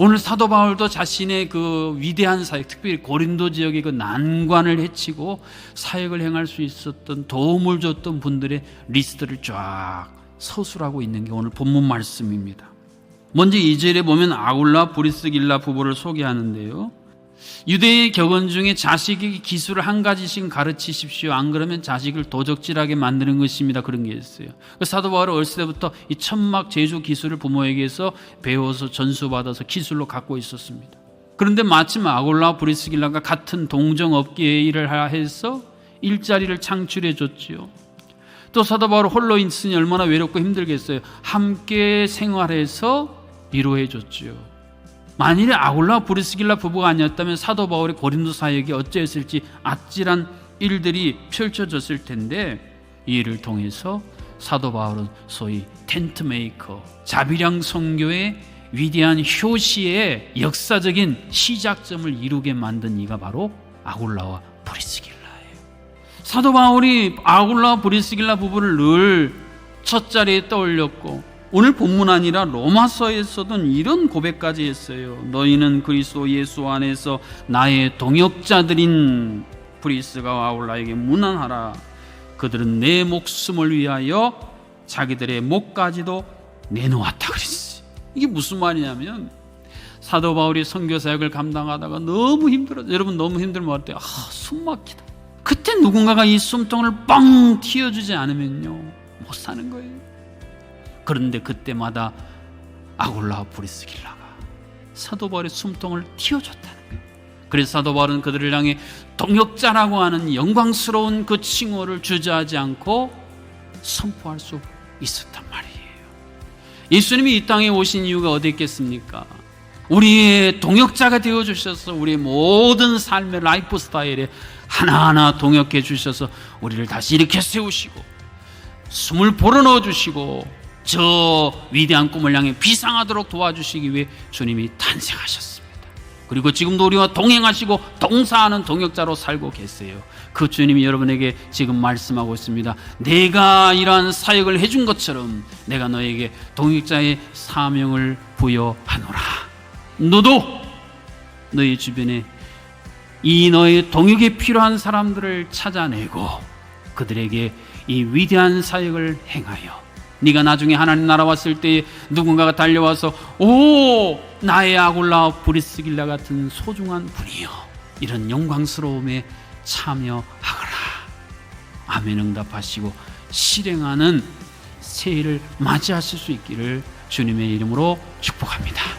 오늘 사도 바울도 자신의 그 위대한 사역, 특별히 고린도 지역의 그 난관을 해치고 사역을 행할 수 있었던 도움을 줬던 분들의 리스트를 쫙 서술하고 있는 게 오늘 본문 말씀입니다. 먼저 2절에 보면 아울라 브리스길라 부부를 소개하는데요. 유대의 격언 중에 자식에게 기술을 한 가지씩 가르치십시오. 안 그러면 자식을 도적질하게 만드는 것입니다. 그런 게 있어요. 그 사도 바울은 어렸을 때부터 이 천막 제조 기술을 부모에게서 배워서 전수받아서 기술로 갖고 있었습니다. 그런데 마침 아골라 브리스길라가 같은 동정 업계에 일을 해서 일자리를 창출해 줬지요. 또 사도 바울 홀로 있으니 얼마나 외롭고 힘들겠어요. 함께 생활해서 위로해 줬지요. 만일에 아굴라 브리스길라 부부가 아니었다면 사도 바울의 고린도 사역이 어찌했을지 아찔한 일들이 펼쳐졌을 텐데 이 일을 통해서 사도 바울은 소위 텐트 메이커 자비량 선교의 위대한 효시의 역사적인 시작점을 이루게 만든 이가 바로 아굴라와 브리스길라예요. 사도 바울이 아굴라 브리스길라 부부를 늘 첫자리에 떠올렸고 오늘 본문 아니라 로마서에서도 이런 고백까지 했어요. 너희는 그리스도 예수 안에서 나의 동역자들인 브리스가 아울라에게 문안하라. 그들은 내 목숨을 위하여 자기들의 목까지도 내놓았다 그랬어요. 이게 무슨 말이냐면 사도 바울이 선교 사역을 감당하다가 너무 힘들어. 여러분 너무 힘들면 어때요? 아, 숨 막히다. 그때 누군가가 이 숨통을 뻥 튀어주지 않으면요 못 사는 거예요. 그런데 그때마다 아굴라 브리스길라가 사도 바울의 숨통을 틔워줬다는 거예요. 그래서 사도 바울은 그들을 향해 동역자라고 하는 영광스러운 그 칭호를 주저하지 않고 선포할 수 있었단 말이에요. 예수님이 이 땅에 오신 이유가 어디 있겠습니까? 우리의 동역자가 되어 주셔서 우리의 모든 삶의 라이프 스타일에 하나하나 동역해 주셔서 우리를 다시 일으켜 세우시고 숨을 불어 넣어 주시고 저 위대한 꿈을 향해 비상하도록 도와주시기 위해 주님이 탄생하셨습니다. 그리고 지금도 우리와 동행하시고 동사하는 동역자로 살고 계세요. 그 주님이 여러분에게 지금 말씀하고 있습니다. 내가 이러한 사역을 해준 것처럼 내가 너에게 동역자의 사명을 부여하노라. 너도 너희 주변에 이 너의 동역에 필요한 사람들을 찾아내고 그들에게 이 위대한 사역을 행하여 네가 나중에 하나님 나라 왔을 때 누군가가 달려와서 오 나의 아골라 브리스길라 같은 소중한 분이요 이런 영광스러움에 참여하거라 아멘 응답하시고 실행하는 새해를 맞이하실 수 있기를 주님의 이름으로 축복합니다.